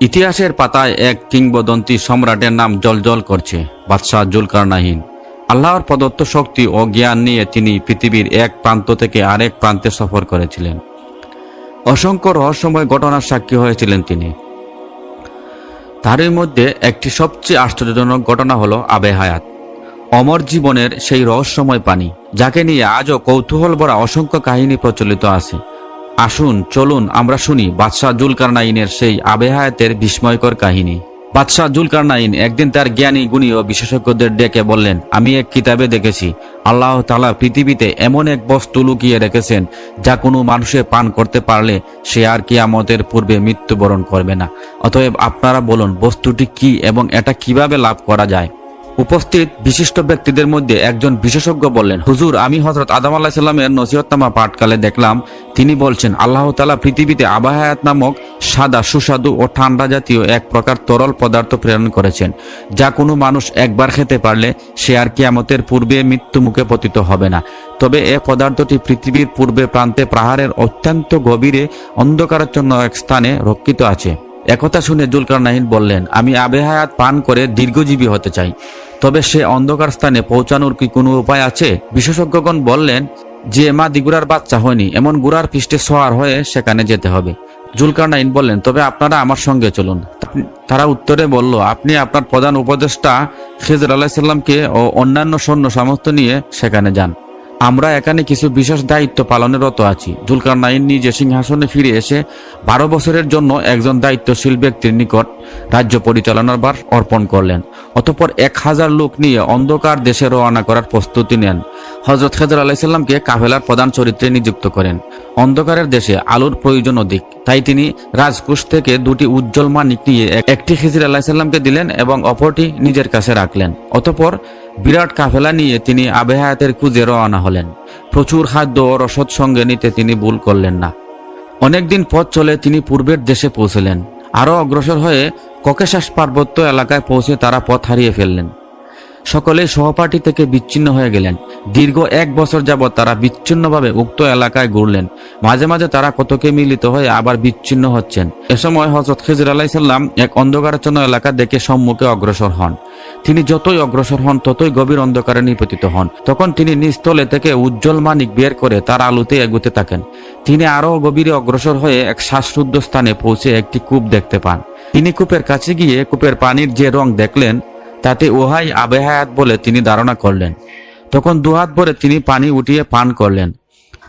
ইতিহাসের পাতায় এক কিংবদন্তি সম্রাটের নাম জলজল করছে, বাদশাহ জুলকারনাহিন আল্লাহর প্রদত্ত শক্তি ও জ্ঞান নিয়ে তিনি পৃথিবীর এক প্রান্ত থেকে আরেক প্রান্তে সফর করেছিলেন। অসংখ্য রহস্যময় ঘটনার সাক্ষী হয়েছিলেন তিনি। তারই মধ্যে একটি সবচেয়ে আশ্চর্যজনক ঘটনা হলো আবে হায়াত। অমর জীবনের সেই রহস্যময় পানি, যাকে নিয়ে আজও কৌতূহল ভরা অসংখ্য কাহিনী প্রচলিত আছে। আসুন, চলুন, আমরা শুনি বাদশাহ জুলকারনাইনের সেই আবে হায়াতের বিস্ময়কর কাহিনী। বাদশাহ জুলকারনাইন একদিন তার জ্ঞানী, গুণী ও বিশেষজ্ঞদের ডেকে বললেন, আমি এক কিতাবে দেখেছি। আল্লাহ তালা পৃথিবীতে এমন এক বস্তু লুকিয়ে রেখেছেন, যা কোনো মানুষে পান করতে পারলে সে আর কিয়ামতের পূর্বে মৃত্যুবরণ করবে না। অতএব আপনারা বলুন, বস্তুটি কি এবং এটা কীভাবে লাভ করা যায়? উপস্থিত বিশিষ্ট ব্যক্তিদের মধ্যে একজন বিশেষজ্ঞ বললেন, হুজুর, আমি হজরত আদম আল্লাহ সাল্লামের নসিহতনামা পাঠকালে দেখলাম। তিনি বলছেন, আল্লাহ তালা পৃথিবীতে আবাহায়াত নামক সাদা, সুস্বাদু ও ঠান্ডা জাতীয় এক প্রকার তরল পদার্থ প্রেরণ করেছেন, যা কোনো মানুষ একবার খেতে পারলে সে আর কিয়ামতের পূর্বে মৃত্যু মুখে পতিত হবে না। তবে এ পদার্থটি পৃথিবীর পূর্বে প্রান্তে পাহাড়ের অত্যন্ত গভীরে অন্ধকারাচ্ছন্ন এক স্থানে রক্ষিত আছে। একথা শুনে জুলকার নাহিন বললেন, আমি আবেহায়াত পান করে দীর্ঘজীবী হতে চাই। তবে সে অন্ধকার স্থানে পৌঁছানোর কি কোনো উপায় আছে? বিশেষজ্ঞগণ বললেন যে, মা দিগুরার বাচ্চা হয়নি। এমন গুড়ার পৃষ্ঠে সোয়ার হয়ে সেখানে যেতে হবে। জুলকার নাইন বললেন, তবে আপনারা আমার সঙ্গে চলুন। তারা উত্তরে বলল, আপনি আপনার প্রধান উপদেষ্টা খেজর আলাহিসাল্লামকে ও অন্যান্য সৈন্য সামর্থ্য নিয়ে সেখানে যান। আমরা এখানে কিছু বিশেষ দায়িত্ব পালনেরত আছি। জুলকার নাইন নিজে সিংহাসনে ফিরে এসে বারো বছরের জন্য একজন দায়িত্বশীল ব্যক্তির নিকট রাজ্য পরিচালনার বার অর্পণ করলেন। অতঃপর এক হাজার লোক নিয়ে অন্ধকার দেশে রওনা করার প্রস্তুতি নেন। হজরত খেজর আলাইসাল্লামকে কাফেলার প্রধান চরিত্রে নিযুক্ত করেন। অন্ধকারের দেশে আলোর প্রয়োজন অধিক। তাই তিনি রাজকুশ থেকে দুটি উজ্জ্বল মানিক নিয়ে এক- একটি খিজির আলাহিসাল্লামকে দিলেন এবং অপরটি নিজের কাছে রাখলেন। অতঃপর বিরাট কাফেলা নিয়ে তিনি আবেহায়াতের খুঁজে রওনা হলেন। প্রচুর খাদ্য ও রসদ সঙ্গে নিতে তিনি ভুল করলেন না। অনেকদিন পথ চলে তিনি পূর্বের দেশে পৌঁছলেন। আরও অগ্রসর হয়ে ককেশাস পার্বত্য এলাকায় পৌঁছে তারা পথ হারিয়ে ফেললেন। সকলেই সহপাঠী থেকে বিচ্ছিন্ন হয়ে গেলেন। দীর্ঘ এক বছর যাবৎ তারা বিচ্ছিন্নভাবে উক্ত এলাকায় ঘুরলেন। মাঝে মাঝে তারা কতকে মিলিত হয়ে আবার বিচ্ছিন্ন হচ্ছেন। এ সময় হজরত খেজুর আলাইসাল্লাম এক অন্ধকারাচ্ছন্ন এলাকা দেখে সম্মুখে অগ্রসর হন। তিনি যতই অগ্রসর হন, ততই গভীর অন্ধকারে নিপতিত হন। তখন তিনি নিস্তলে থেকে উজ্জ্বল মানিক বের করে তার আলোতে এগুতে থাকেন। তিনি আরও গভীরে অগ্রসর হয়ে এক শ্বাসরুদ্ধ স্থানে পৌঁছে একটি কূপ দেখতে পান। তিনি কূপের কাছে গিয়ে কূপের পানির যে রং দেখলেন, তাতে ওহাই আবেহায়াত বলে তিনি ধারণা করলেন। তখন দুহাত ভরে তিনি পানি উঠিয়ে পান করলেন।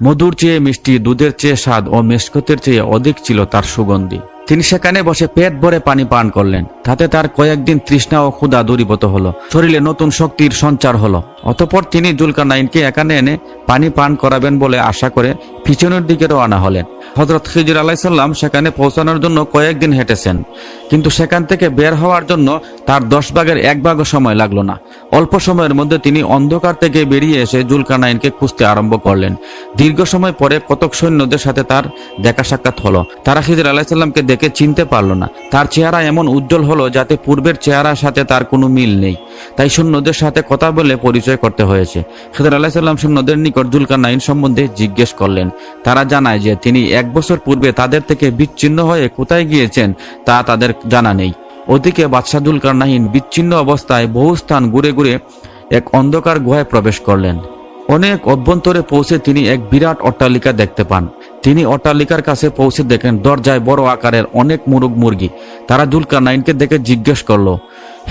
মধুর চেয়ে মিষ্টি, দুধের চেয়ে স্বাদ ও মেসকতের চেয়ে অধিক ছিল তার সুগন্ধি। তিনি সেখানে বসে পেট ভরে পানি পান করলেন। তাতে তার কয়েকদিন তৃষ্ণা ও ক্ষুধা দূরীভূত হলো। শরীরে নতুন শক্তির সঞ্চার হলো। অতঃপর তিনি জুলকানাইনকে এখানে এনে পানি পান করাবেন বলে আশা করে পিছনের দিকে রওনা হলেন। হজরত খিজির আলাইসাল্লাম সেখানে পৌঁছানোর জন্য কয়েকদিন হেঁটেছেন। কিন্তু সেখান থেকে বের হওয়ার জন্য তার দশ ভাগের এক ভাগও সময় লাগল না। অল্প সময়ের মধ্যে তিনি অন্ধকার থেকে বেরিয়ে এসে জুলকানাইনকে খুঁজতে আরম্ভ করলেন। দীর্ঘ সময় পরে কতক সৈন্যদের সাথে তার দেখা সাক্ষাৎ হলো। তারা খিজির আলাইসাল্লামকে দেখে চিনতে পারল না। তার চেহারা এমন উজ্জ্বল হলো যাতে পূর্বের চেহারার সাথে তার কোনো মিল নেই। তাই সৈন্যদের সাথে কথা বলে পরিচয় করতে হয়েছে। খেদর আলাহিসাল্লাম সৈন্যদের নিকট জুলকানাইন সম্বন্ধে জিজ্ঞেস করলেন, তারা জানায় যে তিনি এক বছর পূর্বে তাদের থেকে বিচ্ছিন্ন হয়ে কোথায় গিয়েছেন তা তাদের জানা নেই। ওদিকে বাদশাহ জুলকারনাহিন বিচ্ছিন্ন অবস্থায় বহু স্থান ঘুরে ঘুরে এক অন্ধকার গুহায় প্রবেশ করলেন। অনেক অভ্যন্তরে পৌঁছে তিনি এক বিরাট অট্টালিকা দেখতে পান। তিনি অট্টালিকার কাছে পৌঁছে দেখেন দরজায় বড় আকারের অনেক মুরগ মুরগি। তারা জুলকারনাইনকে দেখে জিজ্ঞেস করল,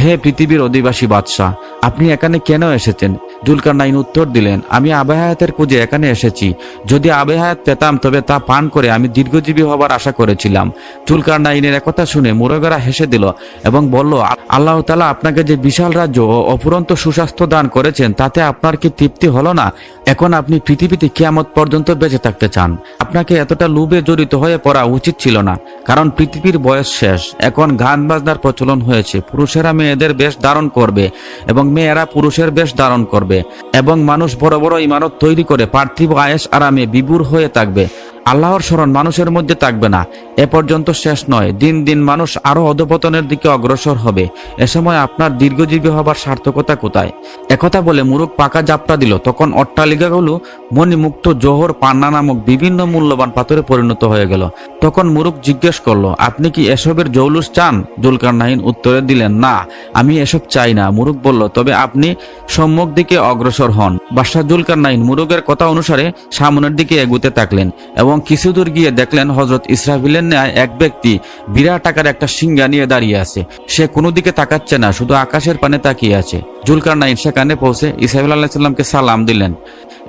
হে পৃথিবীর অধিবাসী বাদশাহ, আপনি এখানে কেন এসেছেন? জুলকারনাইন উত্তর দিলেন, আমি আবেহায়াতের খুঁজে এখানে এসেছি। যদি আবেহায়াত পেতাম, তবে তা পান করে আমি দীর্ঘজীবী হবার আশা করেছিলাম। জুলকারনাইনের একথা শুনে মুরগেরা হেসে দিল এবং বলল, আল্লাহ তালা আপনাকে যে বিশাল রাজ্য ও অফুরন্ত সুস্বাস্থ্য দান করেছেন, তাতে আপনার কি তৃপ্তি হলো না? এখন আপনি পৃথিবীতে কেয়ামত পর্যন্ত বেঁচে থাকতে চান। আপনাকে এতটা লুবে জড়িত হয়ে পড়া উচিত ছিল না, কারণ পৃথিবীর বয়স শেষ। এখন গান বাজনার প্রচলন হয়েছে। পুরুষেরা মেয়েদের বেশ ধারণ করবে এবং মেয়েরা পুরুষের বেশ ধারণ করবে এবং মানুষ বড় বড় ইমারত তৈরি করে পার্থিব আয়েস আরামে বিবুর হয়ে থাকবে। আল্লাহর স্মরণ মানুষের মধ্যে থাকবে না। এ পর্যন্ত শেষ নয়। দিন দিন মানুষ আরও অধপতনের দিকে অগ্রসর হবে। এ সময় আপনার দীর্ঘজীবী হবার সার্থকতা কোথায়? একথা বলে মুরুখ পাকা জাপটা দিল। তখন অট্টালিকাগুলো মণিমুক্ত জোহর পান্না নামক বিভিন্ন মূল্যবান পাথরে পরিণত হয়ে গেল। তখন মুরুখ জিজ্ঞেস করল, আপনি কি এসবের জৌলুস চান? জুলকার নাহিন উত্তরে দিলেন, না, আমি এসব চাই না। মুরুখ বলল, তবে আপনি সম্মুখ দিকে অগ্রসর হন। বাদশাহ জুলকার নাইন মুরুগের কথা অনুসারে সামনের দিকে এগুতে থাকলেন এবং কিছু দূর গিয়ে দেখলেন হজরত ইসরাফিলের ন্যায় এক ব্যক্তি বিরাট আকার একটা সিংহা নিয়ে দাঁড়িয়ে আছে। সে কোনো দিকে তাকাচ্ছে না, শুধু আকাশের পানে তাকিয়ে আছে। জুলকার নাইন সেখানে পৌঁছে ইসরাফিল আলাহিসাল্লামকে সালাম দিলেন।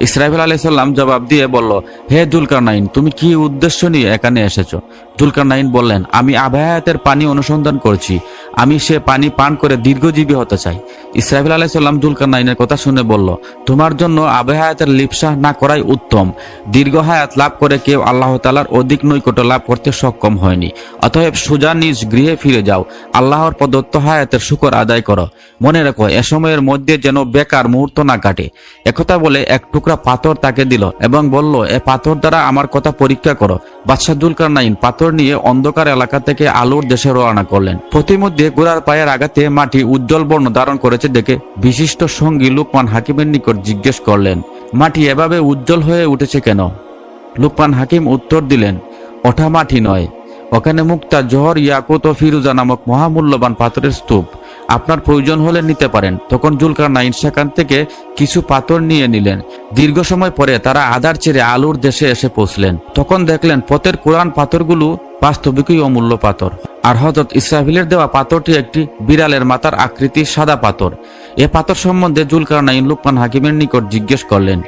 ইসরাফিল আলাইসাল্লাম জবাব দিয়ে বলল, হে জুলকার নাইন তুমি কি উদ্দেশ্য নিয়ে এখানে এসেছ? জুলকার নাইন বললেন, আমি আবায়াতের পানি অনুসন্ধান করছি। আমি সে পানি পান করে দীর্ঘজীবী হতে চাই। ইসরাফিল আলাইসাল্লাম জুলকার নাইনের কথা শুনে বলল, তোমার জন্য আবাহায়াতের লিপসা না করাই উত্তম। দীর্ঘ হায়াত লাভ করে কেউ আল্লাহ তালার অধিক নৈকট্য লাভ করতে সক্ষম হয়নি। অতএব সোজা নিজ গৃহে ফিরে যাও। আল্লাহর প্রদত্ত হায়াতের শুকর আদায় করো। মনে রাখো, এ সময়ের মধ্যে যেন বেকার মুহূর্ত না কাটে। একথা বলে এক টুকরা পাথর তাকে দিল এবং বলল, এ পাথর দ্বারা আমার কথা পরীক্ষা করো। বাদশাহ জুলকার নাইন পাথর নিয়ে অন্ধকার এলাকা থেকে আলোর দেশে রওনা করলেন। প্রতিমধ্যে গোড়ার পায়ের আঘাতে মাটি উজ্জ্বল বর্ণ ধারণ করেছে দেখে বিশিষ্ট সঙ্গী লুকমান হাকিমের নিকট জিজ্ঞেস করলেন, মাটি এভাবে উজ্জ্বল হয়ে উঠেছে কেন? লুকমান হাকিম উত্তর দিলেন, ওঠা মাটি নয়। ওখানে মুক্তা জহর, ইয়াকুত ও ফিরুজা নামক মহামূল্যবান পাথরের স্তূপ। আপনার প্রয়োজন হলে নিতে পারেন। তখন জুলকার নাইন সেখান থেকে কিছু পাথর নিয়ে নিলেন। দীর্ঘ সময় পরে তারা আধার ছেড়ে আলুর দেশে এসে পৌঁছলেন। তখন দেখলেন পথের কোরআন পাথরগুলো বাস্তবিকই অমূল্য পাথর। আর হজরত ইসরাফিলের দেওয়া পাথরটি একটি বিড়ালের মাথার আকৃতির সাদা পাথর। এ পাথর সম্বন্ধে জুলকার নাইন লুকমান হাকিমের নিকট জিজ্ঞেস করলেন,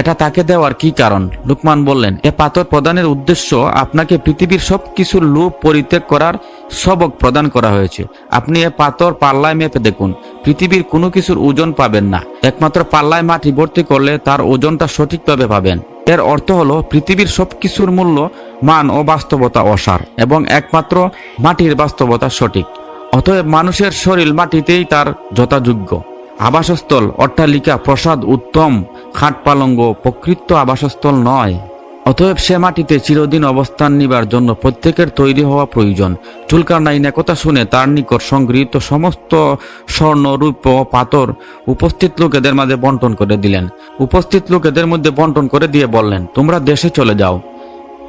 এটা তাকে দেওয়ার কি কারণ? লুকমান বললেন, এ পাথর প্রদানের উদ্দেশ্য আপনাকে পৃথিবীর সব কিছুর লোভ পরিত্যাগ করার সবক প্রদান করা হয়েছে। আপনি এ পাথর পাল্লায় মেপে দেখুন। পৃথিবীর কোনো কিছুর ওজন পাবেন না। একমাত্র পাল্লায় মাটি ভর্তি করলে তার ওজনটা সঠিকভাবে পাবেন। এর অর্থ হলো, পৃথিবীর সব কিছুর মূল্য, মান ও বাস্তবতা অসার এবং একমাত্র মাটির বাস্তবতা সঠিক। অতএব মানুষের শরীর মাটিতেই তার যথাযোগ্য। আবাসস্থল, অট্টালিকা, প্রসাদ, উত্তম, খাট পালঙ্গ প্রকৃত আবাসস্থল নয়। অতএব সে মাটিতে চিরদিন অবস্থান নিবার জন্য প্রত্যেকের তৈরি হওয়া প্রয়োজন। চুলকার নাইন কথা শুনে তার নিকট সংগৃহীত সমস্ত স্বর্ণ, রূপ পাথর উপস্থিত লোকেদের মাঝে বন্টন করে দিলেন। উপস্থিত লোকেদের মধ্যে বন্টন করে দিয়ে বললেন, তোমরা দেশে চলে যাও।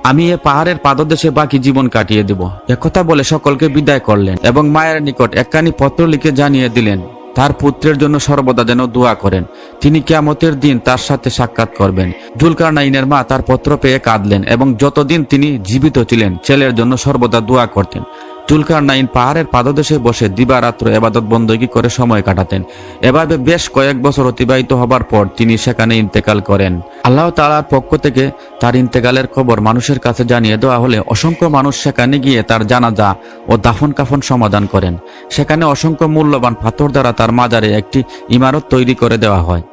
আমি এ পাহাড়ের পাদদেশে বাকি জীবন কাটিয়ে দেব। একথা বলে সকলকে বিদায় করলেন এবং মায়ের নিকট একখানি পত্র লিখে জানিয়ে দিলেন তার পুত্রের জন্য সর্বদা যেন দোয়া করেন। তিনি কেয়ামতের দিন তার সাথে সাক্ষাৎ করবেন। জুলকার নাইনের মা তার পত্র পেয়ে কাঁদলেন এবং যতদিন তিনি জীবিত ছিলেন, ছেলের জন্য সর্বদা দোয়া করতেন। জুলকার নাইন পাহাড়ের পাদদেশে বসে দিবারাত্র এবাদত বন্দী করে সময় কাটাতেন। এভাবে বেশ কয়েক বছর অতিবাহিত হবার পর তিনি সেখানে ইন্তেকাল করেন। আল্লাহ তালার পক্ষ থেকে তার ইন্তেকালের খবর মানুষের কাছে জানিয়ে দেওয়া হলে অসংখ্য মানুষ সেখানে গিয়ে তার জানাজা ও দাফন কাফন সমাধান করেন। সেখানে অসংখ্য মূল্যবান পাথর দ্বারা তার মাজারে একটি ইমারত তৈরি করে দেওয়া হয়।